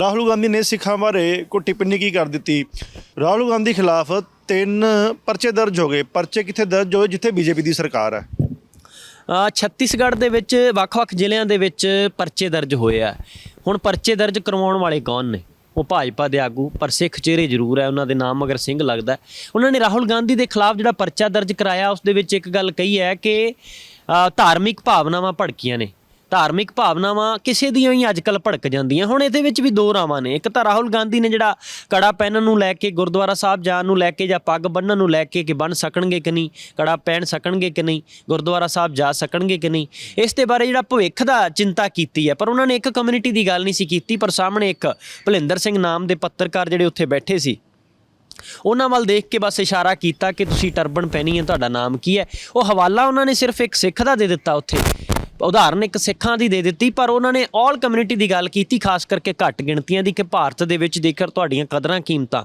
ਰਾਹੁਲ ਗਾਂਧੀ ਨੇ ਸਿੱਖਾਂ ਬਾਰੇ ਕੋਈ ਟਿੱਪਣੀ ਕੀ ਕਰ ਦਿੱਤੀ? ਰਾਹੁਲ ਗਾਂਧੀ ਖਿਲਾਫ ਤਿੰਨ ਪਰਚੇ ਦਰਜ ਹੋ ਗਏ। ਪਰਚੇ ਕਿੱਥੇ ਦਰਜ ਹੋਏ? ਜਿੱਥੇ ਬੀਜੇਪੀ ਦੀ ਸਰਕਾਰ ਹੈ। ਛੱਤੀਸਗੜ੍ਹ ਦੇ ਵਿੱਚ, ਵੱਖ-ਵੱਖ ਜ਼ਿਲ੍ਹਿਆਂ ਦੇ ਵਿੱਚ ਪਰਚੇ ਦਰਜ ਹੋਏ ਆ। ਹੁਣ ਪਰਚੇ ਦਰਜ ਕਰਵਾਉਣ ਵਾਲੇ ਕੌਣ ਨੇ? ਉਹ ਭਾਜਪਾ ਦੇ ਆਗੂ, ਪਰ ਸਿੱਖ ਚਿਹਰੇ ਜ਼ਰੂਰ ਹੈ, ਉਹਨਾਂ ਦੇ ਨਾਮ ਮਗਰ ਸਿੰਘ ਲੱਗਦਾ ਉਹਨਾਂ ਨੇ ਰਾਹੁਲ ਗਾਂਧੀ ਦੇ ਖਿਲਾਫ ਜਿਹੜਾ ਪਰਚਾ ਦਰਜ ਕਰਾਇਆ, ਉਸ ਦੇ ਵਿੱਚ ਇੱਕ ਗੱਲ ਕਹੀ ਹੈ ਕਿ ਧਾਰਮਿਕ ਭਾਵਨਾਵਾਂ ਭੜਕੀਆਂ ਨੇ। ਧਾਰਮਿਕ ਭਾਵਨਾਵਾਂ ਕਿਸੇ ਦੀਆਂ ਹੀ ਅੱਜਕੱਲ ਭੜਕ ਜਾਂਦੀਆਂ। ਹੁਣ ਇਹਦੇ ਵਿੱਚ ਵੀ ਦੋ ਰਾਵਾਂ ਨੇ। ਇੱਕ ਤਾਂ ਰਾਹੁਲ ਗਾਂਧੀ ਨੇ ਜਿਹੜਾ ਕੜਾ ਪਹਿਨਣ ਨੂੰ ਲੈ ਕੇ ਗੁਰਦੁਆਰਾ ਸਾਹਿਬ ਜਾਣ ਨੂੰ ਲੈ ਕੇ ਜਾਂ ਪੱਗ ਬੰਨਣ ਨੂੰ ਲੈ ਕੇ ਕਿ ਬਣ ਸਕਣਗੇ ਕਿ ਨਹੀਂ, ਕੜਾ ਪਹਿਨ ਸਕਣਗੇ ਕਿ ਨਹੀਂ, ਗੁਰਦੁਆਰਾ ਸਾਹਿਬ ਜਾ ਸਕਣਗੇ ਕਿ ਨਹੀਂ, ਇਸ ਦੇ ਬਾਰੇ ਜਿਹੜਾ ਭਵਿੱਖ ਦਾ ਚਿੰਤਾ ਕੀਤੀ ਹੈ। ਪਰ ਉਹਨਾਂ ਨੇ ਇੱਕ ਕਮਿਊਨਿਟੀ ਦੀ ਗੱਲ ਨਹੀਂ ਸੀ ਕੀਤੀ, ਪਰ ਸਾਹਮਣੇ ਇੱਕ ਭਲਿੰਦਰ ਸਿੰਘ ਨਾਮ ਦੇ ਪੱਤਰਕਾਰ ਜਿਹੜੇ ਉੱਥੇ ਬੈਠੇ ਸੀ। ਉਹਨਾਂ ਵੱਲ ਦੇਖ ਕੇ ਬਸ ਇਸ਼ਾਰਾ ਕੀਤਾ ਕਿ ਤੁਸੀਂ ਟਰਬਨ ਪਹਿਨੀ ਹੈ ਤੁਹਾਡਾ ਨਾਮ ਕੀ ਹੈ? ਉਹ ਹਵਾਲਾ ਉਹਨਾਂ ਨੇ ਸਿਰਫ ਇੱਕ ਸਿੱਖ ਦਾ ਦੇ ਦਿੱਤਾ ਉੱਥੇ। ਉਦਾਹਰਨ ਇੱਕ ਸਿੱਖਾਂ ਦੀ ਦੇ ਦਿੱਤੀ, ਪਰ ਉਹਨਾਂ ਨੇ ਆਲ ਕਮਿਊਨਿਟੀ ਦੀ ਗੱਲ ਕੀਤੀ, ਖਾਸ ਕਰਕੇ ਘੱਟ ਗਿਣਤੀਆਂ ਦੀ ਕਿ ਭਾਰਤ ਦੇ ਵਿੱਚ ਜੇਕਰ ਤੁਹਾਡੀਆਂ ਕਦਰਾਂ ਕੀਮਤਾਂ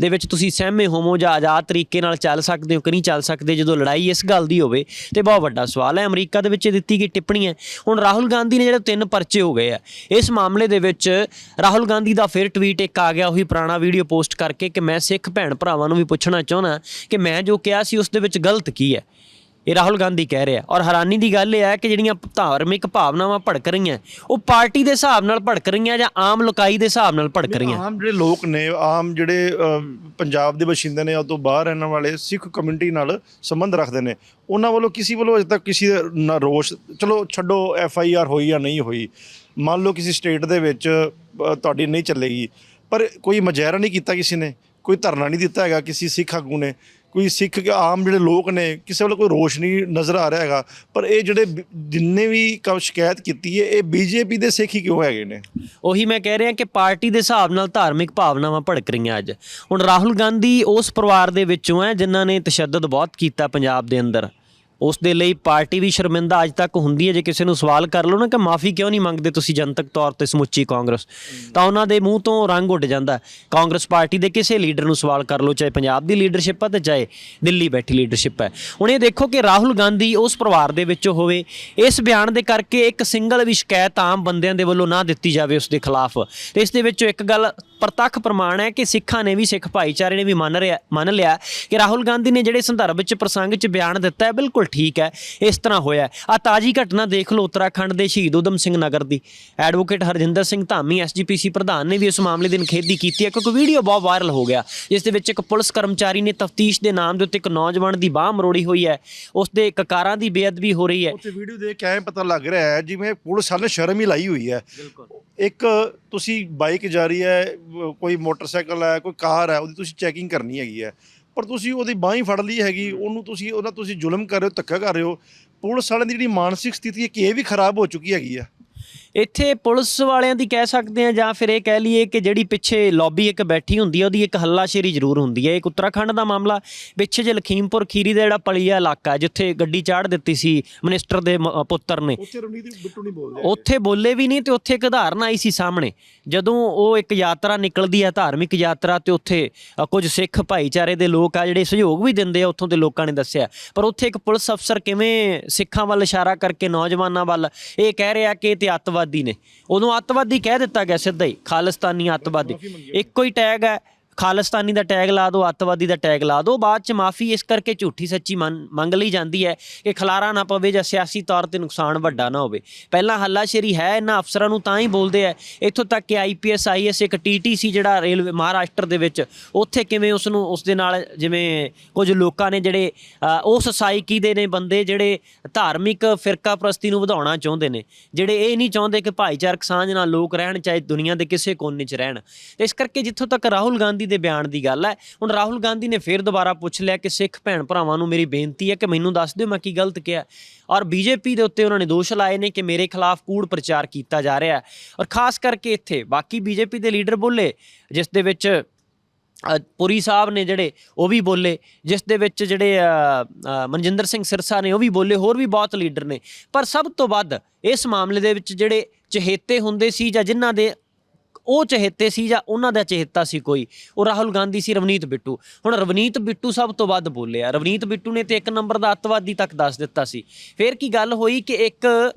ਦੇ ਵਿੱਚ ਤੁਸੀਂ ਸਹਿਮੇ ਹੋਵੋ ਜਾਂ ਆਜ਼ਾਦ ਤਰੀਕੇ ਨਾਲ ਚੱਲ ਸਕਦੇ ਹੋ ਕਿ ਨਹੀਂ ਚੱਲ ਸਕਦੇ, ਜਦੋਂ ਲੜਾਈ ਇਸ ਗੱਲ ਦੀ ਹੋਵੇ, ਤੇ ਬਹੁਤ ਵੱਡਾ ਸਵਾਲ ਹੈ। ਅਮਰੀਕਾ ਦੇ ਵਿੱਚ ਇਹ ਦਿੱਤੀ ਗਈ ਟਿੱਪਣੀ ਹੈ। ਹੁਣ ਰਾਹੁਲ ਗਾਂਧੀ ਨੇ ਜਿਹੜੇ ਤਿੰਨ ਪਰਚੇ ਹੋ ਗਏ ਆ, ਇਸ ਮਾਮਲੇ ਦੇ ਵਿੱਚ ਰਾਹੁਲ ਗਾਂਧੀ ਦਾ ਫਿਰ ਟਵੀਟ ਇੱਕ ਆ ਗਿਆ, ਉਹੀ ਪੁਰਾਣਾ ਵੀਡੀਓ ਪੋਸਟ ਕਰਕੇ ਕਿ ਮੈਂ ਸਿੱਖ ਭੈਣ ਭਰਾਵਾਂ ਨੂੰ ਵੀ ਪੁੱਛਣਾ ਚਾਹੁੰਦਾ ਕਿ ਮੈਂ ਜੋ ਕਿਹਾ ਸੀ ਉਸ ਦੇ ਵਿੱਚ ਗਲਤ ਕੀ ਹੈ। ਇਹ ਰਾਹੁਲ ਗਾਂਧੀ ਕਹਿ ਰਿਹਾ। ਔਰ ਹੈਰਾਨੀ ਦੀ ਗੱਲ ਇਹ ਹੈ ਕਿ ਜਿਹੜੀਆਂ ਧਾਰਮਿਕ ਭਾਵਨਾਵਾਂ ਭੜਕ ਰਹੀਆਂ ਉਹ ਪਾਰਟੀ ਦੇ ਹਿਸਾਬ ਨਾਲ ਭੜਕ ਰਹੀਆਂ ਜਾਂ ਆਮ ਲੋਕਾਈ ਦੇ ਹਿਸਾਬ ਨਾਲ ਭੜਕ ਰਹੀਆਂ? ਆਮ ਜਿਹੜੇ ਲੋਕ ਨੇ ਆਮ ਜਿਹੜੇ ਪੰਜਾਬ ਦੇ ਵਸਿੰਦੇ ਨੇ ਉਹ ਤੋਂ ਬਾਹਰ ਰਹਿਣ ਵਾਲੇ ਸਿੱਖ ਕਮਿਊਨਿਟੀ ਨਾਲ ਸੰਬੰਧ ਰੱਖਦੇ ਨੇ। ਉਹਨਾਂ ਵੱਲੋਂ ਕਿਸੇ ਵੱਲੋਂ ਅਜੇ ਤੱਕ ਕਿਸੇ ਦਾ ਨਾ ਰੋਸ਼ ਚਲੋ ਛੱਡੋ ਐਫ ਆਈ ਆਰ ਹੋਈ ਜਾਂ ਨਹੀਂ ਹੋਈ ਮੰਨ ਲਓ ਕਿਸੇ ਸਟੇਟ ਦੇ ਵਿੱਚ ਤੁਹਾਡੀ ਨਹੀਂ ਚੱਲੇਗੀ। ਪਰ ਕੋਈ ਮਜਾਰਾ ਨਹੀਂ ਕੀਤਾ ਕਿਸੇ ਨੇ ਕੋਈ ਧਰਨਾ ਨਹੀਂ ਦਿੱਤਾ ਹੈਗਾ ਕਿਸੇ ਸਿੱਖ ਆਗੂ ਨੇ। ਕੋਈ ਸਿੱਖ ਆਮ ਜਿਹੜੇ ਲੋਕ ਨੇ, ਕਿਸੇ ਵੱਲੋਂ ਕੋਈ ਰੋਸ਼ ਨਹੀਂ ਨਜ਼ਰ ਆ ਰਿਹਾ ਹੈਗਾ, ਪਰ ਇਹ ਜਿਹੜੇ ਜਿੰਨੇ ਵੀ ਕੰਮ ਸ਼ਿਕਾਇਤ ਕੀਤੀ ਹੈ, ਇਹ ਬੀਜੇਪੀ ਦੇ ਸਿੱਖ ਹੀ ਕਿਉਂ ਹੈਗੇ ਨੇ? ਉਹੀ ਮੈਂ ਕਹਿ ਰਿਹਾ ਕਿ ਪਾਰਟੀ ਦੇ ਹਿਸਾਬ ਨਾਲ ਧਾਰਮਿਕ ਭਾਵਨਾਵਾਂ ਭੜਕ ਰਹੀਆਂ ਅੱਜ। ਹੁਣ ਰਾਹੁਲ ਗਾਂਧੀ ਉਸ ਪਰਿਵਾਰ ਦੇ ਵਿੱਚੋਂ ਹੈ, ਜਿਨ੍ਹਾਂ ਨੇ ਤਸ਼ੱਦਦ ਬਹੁਤ ਕੀਤਾ ਪੰਜਾਬ ਦੇ ਅੰਦਰ। ਉਸ ਦੇ ਲਈ ਪਾਰਟੀ ਵੀ ਸ਼ਰਮਿੰਦਾ ਅੱਜ ਤੱਕ ਹੁੰਦੀ ਹੈ। ਜੇ ਕਿਸੇ ਨੂੰ ਸਵਾਲ ਕਰ ਲਓ ਨਾ ਕਿ ਮਾਫੀ ਕਿਉਂ ਨਹੀਂ ਮੰਗਦੇ ਤੁਸੀਂ ਜਨਤਕ ਤੌਰ ਤੇ ਸਮੁੱਚੀ ਕਾਂਗਰਸ, ਤਾਂ ਉਹਨਾਂ ਦੇ ਮੂੰਹ ਤੋਂ ਰੰਗ ਉੱਡ ਜਾਂਦਾ ਕਾਂਗਰਸ ਪਾਰਟੀ ਦੇ ਕਿਸੇ ਲੀਡਰ ਨੂੰ ਸਵਾਲ ਕਰ ਲਓ, ਚਾਹੇ ਪੰਜਾਬ ਦੀ ਲੀਡਰਸ਼ਿਪ ਹੈ ਤੇ ਚਾਹੇ ਦਿੱਲੀ ਬੈਠੀ ਲੀਡਰਸ਼ਿਪ ਹੈ। ਹੁਣ ਇਹ ਦੇਖੋ ਕਿ ਰਾਹੁਲ ਗਾਂਧੀ ਉਸ ਪਰਿਵਾਰ ਦੇ ਵਿੱਚੋਂ ਹੋਵੇ, ਇਸ ਬਿਆਨ ਦੇ ਕਰਕੇ ਇੱਕ ਸਿੰਗਲ ਵੀ ਸ਼ਿਕਾਇਤ ਆਮ ਬੰਦਿਆਂ ਦੇ ਵੱਲੋਂ ਨਾ ਦਿੱਤੀ ਜਾਵੇ ਉਸ ਦੇ ਖਿਲਾਫ। ਤੇ ਇਸ ਦੇ ਵਿੱਚੋਂ ਇੱਕ ਗੱਲ ਪ੍ਰਤੱਖ ਪ੍ਰਮਾਣ ਹੈ ਕਿ ਸਿੱਖਾਂ ਨੇ ਵੀ ਸਿੱਖ ਭਾਈਚਾਰੇ ਨੇ ਵੀ ਮੰਨ ਰਿਹਾ ਮੰਨ ਲਿਆ ਕਿ ਰਾਹੁਲ ਗਾਂਧੀ ਨੇ ਜਿਹੜੇ ਸੰਦਰਭ ਵਿੱਚ ਪ੍ਰਸੰਗ 'ਚ ਬਿਆਨ ਦਿੱਤਾ ਹੈ ਬਿਲਕੁਲ ਠੀਕ ਹੈ ਇਸ ਤਰ੍ਹਾਂ ਹੋਇਆ ਆ ਤਾਜੀ ਘਟਨਾ ਦੇਖ ਲਓ ਉੱਤਰਾਖੰਡ ਦੇ ਸ਼ਹੀਦ ਊਧਮ ਸਿੰਘ ਨਗਰ ਦੀ। ਐਡਵੋਕੇਟ ਹਰਜਿੰਦਰ ਸਿੰਘ ਧਾਮੀ ਐਸਜੀਪੀਸੀ ਪ੍ਰਧਾਨ ਨੇ ਵੀ ਇਸ ਮਾਮਲੇ ਦੀ ਨਿਖੇਧੀ ਕੀਤੀ ਹੈ ਕਿਉਂਕਿ ਵੀਡੀਓ ਬਹੁਤ ਵਾਇਰਲ ਹੋ ਗਿਆ ਜਿਸ ਦੇ ਵਿੱਚ ਇੱਕ ਪੁਲਿਸ ਕਰਮਚਾਰੀ ਨੇ ਤਫਤੀਸ਼ ਦੇ ਨਾਮ ਦੇ ਉੱਤੇ ਇੱਕ ਨੌਜਵਾਨ ਦੀ ਬਾਹ ਮਰੋੜੀ ਹੋਈ ਹੈ ਉਸ ਦੇ ਕਕਾਰਾਂ ਦੀ ਬੇਅਦਬੀ ਹੋ ਰਹੀ ਹੈ। ਉੱਥੇ ਵੀਡੀਓ ਦੇਖ ਕੇ ਐਂ ਪਤਾ ਲੱਗ ਰਿਹਾ ਹੈ ਜਿਵੇਂ ਪੁਲਿਸ ਵਾਲੇ ਸ਼ਰਮ ਹੀ ਲਾਈ ਹੋਈ ਹੈ। ਇੱਕ ਤੁਸੀਂ ਬਾਈਕ ਜਾ ਰਹੀ ਹੈ ਕੋਈ ਮੋਟਰਸਾਈਕਲ ਹੈ, ਕੋਈ ਕਾਰ ਹੈ, ਉਹਦੀ ਤੁਸੀਂ ਚੈਕਿੰਗ ਕਰਨੀ ਹੈਗੀ ਹੈ। ਪਰ ਤੁਸੀਂ ਉਹਦੀ ਬਾਹ ਹੀ ਫੜ ਲਈ ਹੈਗੀ, ਉਹਨੂੰ ਤੁਸੀਂ, ਉਹਦਾ ਤੁਸੀਂ ਜ਼ੁਲਮ ਕਰ ਰਹੇ ਹੋ, ਧੱਕਾ ਕਰ ਰਹੇ ਹੋ। ਪੁਲਿਸ ਵਾਲਿਆਂ ਦੀ ਜਿਹੜੀ ਮਾਨਸਿਕ ਸਥਿਤੀ ਹੈ ਕਿ ਇਹ ਵੀ ਖਰਾਬ ਹੋ ਚੁੱਕੀ ਹੈਗੀ ਆ ਇੱਥੇ ਪੁਲਿਸ ਵਾਲਿਆਂ ਦੀ ਕਹਿ ਸਕਦੇ ਆ ਜਾਂ ਫਿਰ ਇਹ ਕਹਿ ਲਈਏ ਕਿ ਜਿਹੜੀ ਪਿੱਛੇ ਲੌਬੀ ਇੱਕ ਬੈਠੀ ਹੁੰਦੀ ਹੈ ਉਹਦੀ ਇੱਕ ਹੱਲਾਸ਼ੇਰੀ ਜ਼ਰੂਰ ਹੁੰਦੀ ਹੈ ਇੱਕ ਉੱਤਰਾਖੰਡ ਦਾ ਮਾਮਲਾ। ਪਿੱਛੇ ਜੇ ਲਖੀਮਪੁਰ ਖੀਰੀ ਦਾ ਜਿਹੜਾ ਪਲੀਆ ਇਲਾਕਾ ਜਿੱਥੇ ਗੱਡੀ ਚਾੜ ਦਿੱਤੀ ਸੀ ਮਿਨਿਸਟਰ ਦੇ ਮ- ਪੁੱਤਰ ਨੇ। ਉੱਥੇ ਰਵਨੀਤ ਬਿੱਟੂ ਨਹੀਂ ਬੋਲਦੇ ਉੱਥੇ ਬੋਲੇ ਵੀ ਨਹੀਂ ਤੇ ਉੱਥੇ ਇੱਕ ਉਦਾਹਰਨ ਆਈ ਸੀ ਸਾਹਮਣੇ। ਜਦੋਂ ਉਹ ਇੱਕ ਯਾਤਰਾ ਨਿਕਲਦੀ ਹੈ ਧਾਰਮਿਕ ਯਾਤਰਾ ਤੇ ਉੱਥੇ ਅ, ਕੁਝ ਸਿੱਖ ਭਾਈਚਾਰੇ ਦੇ ਲੋਕ ਆ ਜਿਹੜੇ ਸਹਿਯੋਗ ਵੀ ਦਿੰਦੇ ਆ ਉੱਥੋਂ ਦੇ ਲੋਕਾਂ ਨੇ ਦੱਸਿਆ। ਪਰ ਉੱਥੇ ਇੱਕ ਪੁਲਿਸ ਅਫਸਰ ਕਿਵੇਂ ਸਿੱਖਾਂ ਵੱਲ ਇਸ਼ਾਰਾ ਕਰਕੇ ਨੌਜਵਾਨਾਂ ਵੱਲ ਇਹ ਕਹਿ ਰਿਹਾ ਕਿ ਇਹ ਤੇ ਅੱਤਵਾਦੀ ਨੇ। ਉਦੋਂ ਅੱਤਵਾਦੀ ਕਹਿ ਦਿੱਤਾ ਗਿਆ ਸਿੱਧਾ ਹੀ ਖਾਲਿਸਤਾਨੀ ਅੱਤਵਾਦੀ। ਇੱਕੋ ਹੀ ਟੈਗ ਹੈ ਖਾਲਿਸਤਾਨੀ ਦਾ ਟੈਗ ਲਾ ਦਿਓ ਅੱਤਵਾਦੀ ਦਾ ਟੈਗ ਲਾ ਦਿਓ ਬਾਅਦ ਚ ਮਾਫੀ ਇਸ ਕਰਕੇ ਝੂਠੀ ਸੱਚੀ ਮੰਨ- ਮੰਗ ਲਈ ਜਾਂਦੀ ਹੈ ਕਿ ਖਲਾਰਾ ਨਾ ਪਵੇ ਜਾਂ ਸਿਆਸੀ ਤੌਰ ਤੇ ਨੁਕਸਾਨ ਵੱਡਾ ਨਾ ਹੋਵੇ। ਪਹਿਲਾਂ ਹੱਲਾਸ਼ੇਰੀ ਹੈ ਇਹਨਾਂ ਅਫਸਰਾਂ ਨੂੰ ਤਾਂ ਹੀ ਬੋਲਦੇ ਆ ਇੱਥੋਂ ਤੱਕ ਕਿ ਆਈਪੀਐਸ ਆਈਐਸ ਇੱਕ ਟੀਟੀਸੀ ਜਿਹੜਾ ਰੇਲਵੇ ਮਹਾਰਾਸ਼ਟਰ ਦੇ ਵਿੱਚ ਉੱਥੇ ਕਿਵੇਂ ਉਸ ਨੂੰ ਉਸ ਦੇ ਨਾਲ ਜਿਵੇਂ ਕੁਝ ਲੋਕਾਂ ਨੇ ਜਿਹੜੇ ਅ, ਉਸ ਸਾਈਕੀ ਦੇ ਨੇ ਬੰਦੇ ਜਿਹੜੇ ਧਾਰਮਿਕ ਫਿਰਕਾ ਪ੍ਰਸਤੀ ਨੂੰ ਵਧਾਉਣਾ ਚਾਹੁੰਦੇ ਨੇ ਜਿਹੜੇ ਇਹ ਨਹੀਂ ਚਾਹੁੰਦੇ ਕਿ ਭਾਈਚਾਰਕ ਸਾਂਝ ਨਾਲ ਲੋਕ ਰਹਿਣ ਚਾਹੇ ਦੁਨੀਆ ਦੇ ਕਿਸੇ ਕੋਨੇ 'ਚ ਰਹਿਣ। ਤੇ ਇਸ ਕਰਕੇ ਜਿੱਥੋਂ ਤੱਕ ਰਾਹੁਲ ਗਾਂਧੀ ਦੇ ਬਿਆਨ ਦੀ ਗੱਲ ਹੈ। ਹੁਣ ਰਾਹੁਲ ਗਾਂਧੀ ਨੇ ਫੇਰ ਦੁਬਾਰਾ ਪੁੱਛ ਲਿਆ ਕਿ ਸਿੱਖ ਭੈਣ ਭਰਾਵਾਂ ਨੂੰ ਮੇਰੀ ਬੇਨਤੀ ਹੈ ਕਿ ਮੈਨੂੰ ਦੱਸ ਦਿਓ ਮੈਂ ਕੀ ਗਲਤ ਕਿਹਾ ਔਰ ਬੀਜੇਪੀ ਦੇ ਉੱਤੇ ਉਹਨਾਂ ਨੇ ਦੋਸ਼ ਲਾਏ ਨੇ ਕਿ ਮੇਰੇ ਖਿਲਾਫ ਕੂੜ ਪ੍ਰਚਾਰ ਕੀਤਾ ਜਾ ਰਿਹਾ ਹੈ। ਔਰ ਖਾਸ ਕਰਕੇ ਇੱਥੇ ਬਾਕੀ ਬੀਜੇਪੀ ਦੇ ਲੀਡਰ ਬੋਲੇ, ਜਿਸ ਦੇ ਵਿੱਚ ਪੁਰੀ ਸਾਹਿਬ ਨੇ ਜਿਹੜੇ, ਉਹ ਵੀ ਬੋਲੇ, ਜਿਸ ਦੇ ਵਿੱਚ ਜਿਹੜੇ ਮਨਜਿੰਦਰ ਸਿੰਘ ਸਿਰਸਾ ਨੇ, ਉਹ ਵੀ ਬੋਲੇ, ਹੋਰ ਵੀ ਬਹੁਤ ਲੀਡਰ ਨੇ। ਪਰ ਸਭ ਤੋਂ ਵੱਧ ਇਸ ਮਾਮਲੇ ਦੇ ਵਿੱਚ ਜਿਹੜੇ ਚਹੇਤੇ ਹੁੰਦੇ ਸੀ ਜਾਂ ਜਿਨ੍ਹਾਂ ਦੇ ਉਹ ਚਹੇਤੇ ਸੀ ਜਾਂ ਉਹਨਾਂ ਦਾ ਚਹੇਤਾ ਸੀ ਕੋਈ? ਉਹ ਰਾਹੁਲ ਗਾਂਧੀ ਸੀ, ਰਵਨੀਤ ਬਿੱਟੂ। ਹੁਣ ਰਵਨੀਤ ਬਿੱਟੂ ਸਭ ਤੋਂ ਵੱਧ ਬੋਲਿਆ। ਰਵਨੀਤ ਬਿੱਟੂ ਨੇ ਤੇ ਇੱਕ ਨੰਬਰ ਦਾ ਅੱਤਵਾਦੀ ਤੱਕ ਦੱਸ ਦਿੱਤਾ ਸੀ। ਫੇਰ ਕੀ ਗੱਲ ਹੋਈ ਕਿ ਇੱਕ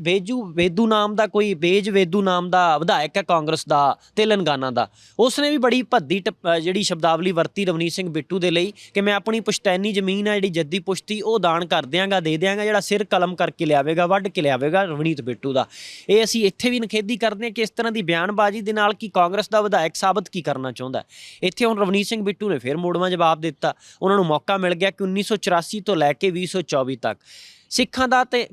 ਬੇਜੂ ਵੇਦੂ ਨਾਮ ਦਾ ਕੋਈ ਬੇਜ ਵੇਦੂ ਨਾਮ ਦਾ ਵਿਧਾਇਕ ਹੈ ਕਾਂਗਰਸ ਦਾ, ਤੇਲੰਗਾਨਾ ਦਾ। ਉਸ ਨੇ ਵੀ ਬੜੀ ਭੱਦੀ ਟੱਪ- ਜਿਹੜੀ ਸ਼ਬਦਾਵਲੀ ਵਰਤੀ ਰਵਨੀਤ ਸਿੰਘ ਬਿੱਟੂ ਦੇ ਲਈ, ਕਿ ਮੈਂ ਆਪਣੀ ਪੁਸ਼ਤੈਨੀ ਜ਼ਮੀਨ ਆ ਜਿਹੜੀ ਜੱਦੀ ਪੁਸ਼ਤੀ, ਉਹ ਦਾਨ ਕਰ ਦਿਆਂਗਾ, ਦੇ ਦਿਆਂਗਾ, ਜਿਹੜਾ ਸਿਰ ਕਲਮ ਕਰਕੇ ਲਿਆਵੇਗਾ, ਵੱਢ ਕੇ ਲਿਆਵੇਗਾ ਰਵਨੀਤ ਬਿੱਟੂ ਦਾ। ਇਹ ਅਸੀਂ ਇੱਥੇ ਵੀ ਨਖੇਦੀ ਕਰਦੇ ਹਾਂ ਕਿ ਇਸ ਤਰ੍ਹਾਂ ਦੀ ਬਿਆਨਬਾਜ਼ੀ ਦੇ ਨਾਲ ਕੀ ਕਾਂਗਰਸ ਦਾ ਵਿਧਾਇਕ ਸਾਬਤ ਕੀ ਕਰਨਾ ਚਾਹੁੰਦਾ ਇੱਥੇ ਹੁਣ ਰਵਨੀਤ ਸਿੰਘ ਬਿੱਟੂ ਨੇ ਫਿਰ ਮੋੜਵਾਂ ਜਵਾਬ ਦਿੱਤਾ। ਉਹਨਾਂ ਨੂੰ ਮੌਕਾ ਮਿਲ ਗਿਆ ਕਿ 1984 ਤੋਂ ਲੈ ਕੇ 2024 ਤੱਕ। ਸਿੱਖਾਂ ਦਾ ਤੇ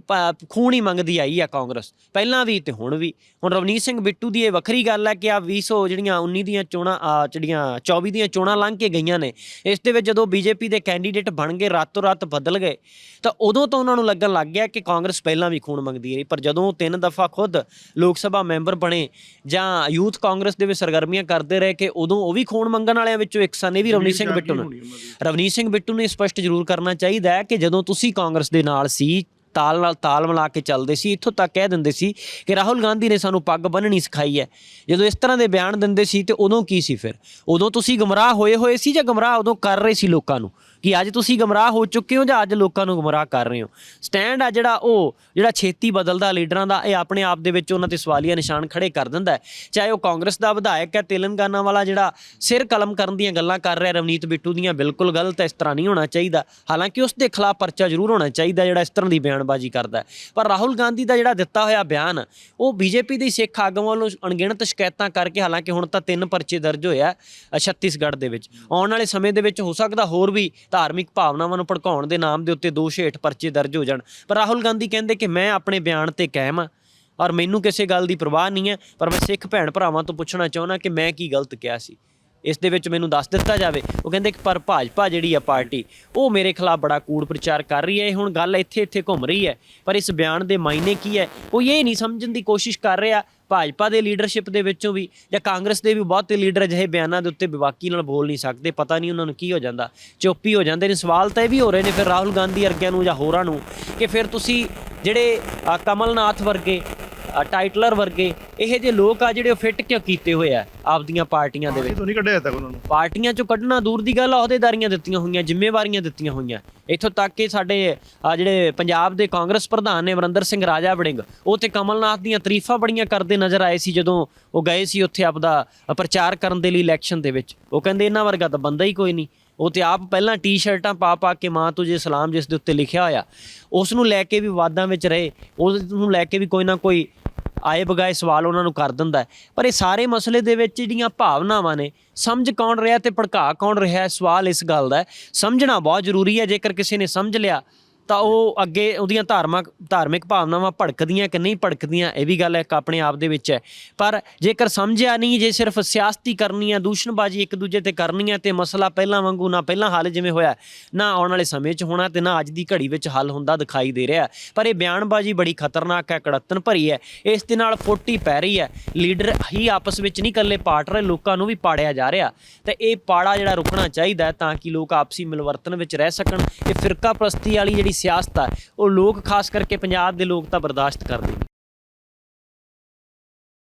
ਖੂਨ ਹੀ ਮੰਗਦੀ ਆਈ ਆ ਕਾਂਗਰਸ। ਪਹਿਲਾਂ ਵੀ ਤੇ ਹੁਣ ਵੀ। ਹੁਣ ਰਵਨੀਤ ਸਿੰਘ ਬਿੱਟੂ ਦੀ ਇਹ ਵੱਖਰੀ ਗੱਲ ਹੈ ਕਿ ਆ 2000 ਜਿਹੜੀਆਂ 19 ਦੀਆਂ ਚੋਣਾਂ ਆ ਜਿਹੜੀਆਂ 24 ਦੀਆਂ ਚੋਣਾਂ ਲੰਘ ਕੇ ਗਈਆਂ ਨੇ, ਇਸ ਦੇ ਵਿੱਚ ਜਦੋਂ ਬੀਜੇਪੀ ਦੇ ਕੈਂਡੀਡੇਟ ਬਣ ਗਏ ਰਾਤੋਂ ਰਾਤ ਬਦਲ ਗਏ, ਤਾਂ ਉਦੋਂ ਤੋਂ ਉਹਨਾਂ ਨੂੰ ਲੱਗਣ ਲੱਗ ਗਿਆ ਕਿ ਕਾਂਗਰਸ ਪਹਿਲਾਂ ਵੀ ਖੂਨ ਮੰਗਦੀ ਰਹੀ। ਪਰ ਜਦੋਂ ਤਿੰਨ ਦਫਾ ਖੁਦ ਲੋਕ ਸਭਾ ਮੈਂਬਰ ਬਣੇ ਜਾਂ ਯੂਥ ਕਾਂਗਰਸ ਦੇ ਵਿੱਚ ਸਰਗਰਮੀਆਂ ਕਰਦੇ ਰਹੇ ਕਿ ਉਦੋਂ ਉਹ ਵੀ ਖੂਨ ਮੰਗਣ ਵਾਲਿਆਂ ਵਿੱਚੋਂ ਇੱਕ ਸਨ, ਇਹ ਵੀ ਰਵਨੀਤ ਸਿੰਘ ਬਿੱਟੂ ਨੇ। ਰਵਨੀਤ ਸਿੰਘ ਬਿੱਟੂ ਨੇ ਸਪਸ਼ਟ ਜ਼ਰੂਰ ਕਰਨਾ ਚਾਹੀਦਾ ਹੈ ਕਿ ਜਦੋਂ ਤੁਸੀਂ ਕਾਂਗਰਸ ਦੇ ਨਾਲ ਸੀ ਤਾਲ ਨਾਲ ਤਾਲ ਮਿਲਾ ਕੇ ਚੱਲਦੇ ਸੀ, ਇੱਥੋਂ ਤੱਕ ਕਹਿ ਦਿੰਦੇ ਸੀ ਕਿ ਰਾਹੁਲ ਗਾਂਧੀ ਨੇ ਸਾਨੂੰ ਪੱਗ ਬੰਨਣੀ ਸਿਖਾਈ ਹੈ। ਜਦੋਂ ਇਸ ਤਰ੍ਹਾਂ ਦੇ ਬਿਆਨ ਦਿੰਦੇ ਸੀ ਤੇ ਉਦੋਂ ਕੀ ਸੀ ਫਿਰ? ਉਦੋਂ ਤੁਸੀਂ ਗਮਰਾਹ ਹੋਏ ਹੋਏ ਸੀ ਜਾਂ ਗਮਰਾਹ ਉਦੋਂ ਕਰ ਰਹੇ ਸੀ ਲੋਕਾਂ ਨੂੰ? ਕਿ ਅੱਜ ਤੁਸੀਂ ਗਮਰਾਹ ਹੋ ਚੁੱਕੇ ਹੋ ਜਾਂ ਅੱਜ ਲੋਕਾਂ ਨੂੰ ਗਮਰਾਹ ਕਰ ਰਹੇ ਹੋ? ਸਟੈਂਡ ਆ ਜਿਹੜਾ ਉਹ, ਜਿਹੜਾ ਛੇਤੀ ਬਦਲਦਾ ਲੀਡਰਾਂ ਦਾ, ਇਹ ਆਪਣੇ ਆਪ ਦੇ ਵਿੱਚ ਉਹਨਾਂ ਤੇ ਸਵਾਲੀਆ ਨਿਸ਼ਾਨ ਖੜੇ ਕਰ ਦਿੰਦਾ ਚਾਹੇ ਉਹ ਕਾਂਗਰਸ ਦਾ ਵਿਧਾਇਕ ਹੈ, ਤੇਲੰਗਾਨਾ ਵਾਲਾ ਜਿਹੜਾ ਸਿਰ ਕਲਮ ਕਰਨ ਦੀਆਂ ਗੱਲਾਂ ਕਰ ਰਿਹਾ ਰਵਨੀਤ ਬਿੱਟੂ ਦੀਆਂ, ਬਿਲਕੁਲ ਗਲਤ ਇਸ ਤਰ੍ਹਾਂ ਨਹੀਂ ਹੋਣਾ ਚਾਹੀਦਾ। ਹਾਲਾਂਕਿ ਉਸ ਦੇ ਖਿਲਾਫ ਪਰਚਾ ਜ਼ਰੂਰ ਹੋਣਾ ਚਾਹੀਦਾ ਜਿਹੜਾ ਇਸ ਤਰ੍ਹਾਂ ਦੀ ਬਿਆਨਬਾਜ਼ੀ ਕਰਦਾ ਪਰ ਰਾਹੁਲ ਗਾਂਧੀ ਦਾ ਜਿਹੜਾ ਦਿੱਤਾ ਹੋਇਆ ਬਿਆਨ, ਉਹ ਬੀਜੇਪੀ ਦੇ ਸਿੱਖ ਆਗੂਆਂ ਵੱਲੋਂ ਅਣਗਿਣਤ ਸ਼ਿਕਾਇਤਾਂ ਕਰਕੇ, ਹਾਲਾਂਕਿ ਹੁਣ ਤਾਂ ਤਿੰਨ ਪਰਚੇ ਦਰਜ ਹੋਇਆ ਛੱਤੀਸਗੜ੍ਹ ਦੇ ਵਿੱਚ। ਆਉਣ ਵਾਲੇ ਸਮੇਂ ਦੇ ਵਿੱਚ ਹੋ ਸਕਦਾ ਹੋਰ ਵੀ ਧਾਰਮਿਕ ਭਾਵਨਾਵਾਂ ਨੂੰ ਭੜਕਾਉਣ ਦੇ ਨਾਮ ਦੇ ਉੱਤੇ ਦੋਸ਼ ਹੇਠ ਪਰਚੇ ਦਰਜ ਹੋ ਜਾਣ। ਪਰ ਰਾਹੁਲ ਗਾਂਧੀ ਕਹਿੰਦੇ ਕਿ ਮੈਂ ਆਪਣੇ ਬਿਆਨ ਤੇ ਕਾਇਮ ਹਾਂ ਔਰ ਮੈਨੂੰ ਕਿਸੇ ਗੱਲ ਦੀ ਪਰਵਾਹ ਨਹੀਂ ਹੈ, ਪਰ ਮੈਂ ਸਿੱਖ ਭੈਣ ਭਰਾਵਾਂ ਤੋਂ ਪੁੱਛਣਾ ਚਾਹੁੰਦਾ ਕਿ ਮੈਂ ਕੀ ਗਲਤ ਕਿਹਾ ਸੀ। ਇਸ ਦੇ ਵਿੱਚ ਮੈਨੂੰ ਦੱਸ ਦਿੱਤਾ ਜਾਵੇ, ਉਹ ਕਹਿੰਦੇ ਕਿ ਪਰ ਭਾਜਪਾ ਜਿਹੜੀ ਆ ਪਾਰਟੀ, ਉਹ ਮੇਰੇ ਖਿਲਾਫ ਬੜਾ ਕੂੜ ਪ੍ਰਚਾਰ ਕਰ ਰਹੀ ਹੈ ਹੁਣ ਗੱਲ ਇੱਥੇ ਇੱਥੇ ਘੁੰਮ ਰਹੀ ਹੈ, ਪਰ ਇਸ ਬਿਆਨ ਦੇ ਮਾਇਨੇ ਕੀ ਹੈ, ਉਹ ਇਹ ਨਹੀਂ ਸਮਝਣ ਦੀ ਕੋਸ਼ਿਸ਼ ਕਰ ਰਿਹਾ ਭਾਜਪਾ ਦੇ ਲੀਡਰਸ਼ਿਪ ਦੇ ਵਿੱਚੋਂ ਵੀ ਜਾਂ ਕਾਂਗਰਸ ਦੇ ਵੀ ਬਹੁਤੇ ਲੀਡਰ ਅਜਿਹੇ ਬਿਆਨਾਂ ਦੇ ਉੱਤੇ ਵਿਵਾਕੀ ਨਾਲ ਬੋਲ ਨਹੀਂ ਸਕਦੇ, ਪਤਾ ਨਹੀਂ ਉਹਨਾਂ ਨੂੰ ਕੀ ਹੋ ਜਾਂਦਾ, ਚੁੱਪੀ ਹੋ ਜਾਂਦੇ ਨੇ, ਸਵਾਲ ਤਾਂ ਇਹ ਵੀ ਹੋ ਰਹੇ ਨੇ ਫਿਰ ਰਾਹੁਲ ਗਾਂਧੀ ਵਰਗਿਆਂ ਨੂੰ ਜਾਂ ਹੋਰਾਂ ਨੂੰ ਕਿ ਫਿਰ ਤੁਸੀਂ ਜਿਹੜੇ ਕਮਲਨਾਥ ਵਰਗੇ ਟਾਈਟਲਰ ਵਰਗੇ ਇਹ ਜਿਹੇ ਲੋਕ ਆ ਜਿਹੜੇ ਉਹ ਫਿੱਟ ਕਿਉਂ ਕੀਤੇ ਹੋਏ ਆ ਆਪਦੀਆਂ ਪਾਰਟੀਆਂ ਦੇ ਵਿੱਚ? ਤੋਂ ਨਹੀਂ ਕੱਢਿਆ ਤੱਕ ਉਹਨਾਂ ਨੂੰ। ਪਾਰਟੀਆਂ ਚੋਂ ਕੱਢਣਾ ਦੂਰ ਦੀ ਗੱਲ ਆ ਅਹੁਦੇਦਾਰੀਆਂ ਦਿੱਤੀਆਂ ਹੋਈਆਂ ਜ਼ਿੰਮੇਵਾਰੀਆਂ ਦਿੱਤੀਆਂ ਹੋਈਆਂ। ਇੱਥੋਂ ਤੱਕ ਕਿ ਸਾਡੇ ਆ ਜਿਹੜੇ ਪੰਜਾਬ ਦੇ ਕਾਂਗਰਸ ਪ੍ਰਧਾਨ ਨੇ ਅਮਰਿੰਦਰ ਸਿੰਘ ਰਾਜਾ ਵੜਿੰਗ ਉਹ ਤੇ ਕਮਲਨਾਥ ਦੀਆਂ ਤਾਰੀਫਾਂ ਬੜੀਆਂ ਕਰਦੇ ਨਜ਼ਰ ਆਏ ਸੀ ਜਦੋਂ ਉਹ ਗਏ ਸੀ ਉੱਥੇ ਆਪਦਾ ਪ੍ਰਚਾਰ ਕਰਨ ਦੇ ਲਈ ਇਲੈਕਸ਼ਨ ਦੇ ਵਿੱਚ। ਉਹ ਕਹਿੰਦੇ ਇਹਨਾਂ ਵਰਗਾ ਤਾਂ ਬੰਦਾ ਹੀ ਕੋਈ ਨਹੀਂ। ਉਹ ਤੇ ਆਪ ਪਹਿਲਾਂ ਟੀ-ਸ਼ਰਟਾਂ ਪਾ ਪਾ ਕੇ ਮਾਂ ਤੁਝੇ ਸਲਾਮ ਜਿਸ ਦੇ ਉੱਤੇ ਲਿਖਿਆ ਹੋਇਆ ਉਸ ਨੂੰ ਲੈ ਕੇ ਵੀ ਵਾਦਾਂ ਵਿੱਚ ਰਹੇ ਉਸ ਨੂੰ ਲੈ ਕੇ ਵੀ ਕੋਈ ਨਾ ਕੋਈ ਆਏ ਬਗਾਏ ਸਵਾਲ ਉਹਨਾਂ ਨੂੰ ਕਰ ਦਿੰਦਾ ਪਰ ਇਹ ਸਾਰੇ ਮਸਲੇ ਦੇ ਵਿੱਚ ਜਿਹੜੀਆਂ ਭਾਵਨਾਵਾਂ ਨੇ, ਸਮਝ ਕੌਣ ਰਿਹਾ ਤੇ ਭੜਕਾ ਕੌਣ ਰਿਹਾ ਸਵਾਲ ਇਸ ਗੱਲ ਦਾ ਸਮਝਣਾ ਬਹੁਤ ਜ਼ਰੂਰੀ ਹੈ। ਜੇਕਰ ਕਿਸੇ ਨੇ ਸਮਝ ਲਿਆ ਤਾਂ ਉਹ ਅੱਗੇ ਉਹਦੀਆਂ ਧਾਰਮਿਕ ਧਾਰਮਿਕ ਭਾਵਨਾਵਾਂ ਭੜਕਦੀਆਂ ਕਿ ਨਹੀਂ ਭੜਕਦੀਆਂ, ਇਹ ਵੀ ਗੱਲ ਇੱਕ ਆਪਣੇ ਆਪ ਦੇ ਵਿੱਚ ਹੈ। ਪਰ ਜੇਕਰ ਸਮਝਿਆ ਨਹੀਂ, ਜੇ ਸਿਰਫ ਸਿਆਸਤੀ ਕਰਨੀ ਹੈ ਦੂਸ਼ਣਬਾਜ਼ੀ ਇੱਕ ਦੂਜੇ ਤੇ ਕਰਨੀ ਹੈ ਤੇ ਮਸਲਾ ਪਹਿਲਾਂ ਵਾਂਗੂ ਨਾ ਪਹਿਲਾਂ ਹੱਲ ਜਿਵੇਂ ਹੋਇਆ, ਨਾ ਆਉਣ ਵਾਲੇ ਸਮੇਂ 'ਚ ਹੋਣਾ ਤੇ ਨਾ ਅੱਜ ਦੀ ਘੜੀ ਵਿੱਚ ਹੱਲ ਹੁੰਦਾ ਦਿਖਾਈ ਦੇ ਰਿਹਾ। ਪਰ ਇਹ ਬਿਆਨਬਾਜ਼ੀ ਬੜੀ ਖਤਰਨਾਕ ਹੈ ਕੜੱਤਨ ਭਰੀ ਹੈ। ਇਸ ਦੇ ਨਾਲ ਫੋਟੀ ਪੈ ਰਹੀ ਹੈ। ਲੀਡਰ ਹੀ ਆਪਸ ਵਿੱਚ ਨਹੀਂ ਇਕੱਲੇ ਪਾਟ ਰਹੇ, ਲੋਕਾਂ ਨੂੰ ਵੀ ਪਾੜਿਆ ਜਾ ਰਿਹਾ। ਤੇ ਇਹ ਪਾੜਾ ਜਿਹੜਾ ਰੁਕਣਾ ਚਾਹੀਦਾ ਤਾਂ ਕਿ ਲੋਕ ਆਪਸੀ ਮਿਲਵਰਤਨ ਵਿੱਚ ਰਹਿ ਸਕਣ। ਇਹ ਫਿਰਕਾ ਪ੍ਰਸਤੀ ਵਾਲੀ ਜਿਹੜੀ ਸਿਆਸਤ ਆ। ਉਹ ਲੋਕ ਖਾਸ ਕਰਕੇ ਪੰਜਾਬ ਦੇ ਲੋਕ ਤਾਂ ਬਰਦਾਸ਼ਤ ਕਰਦੇ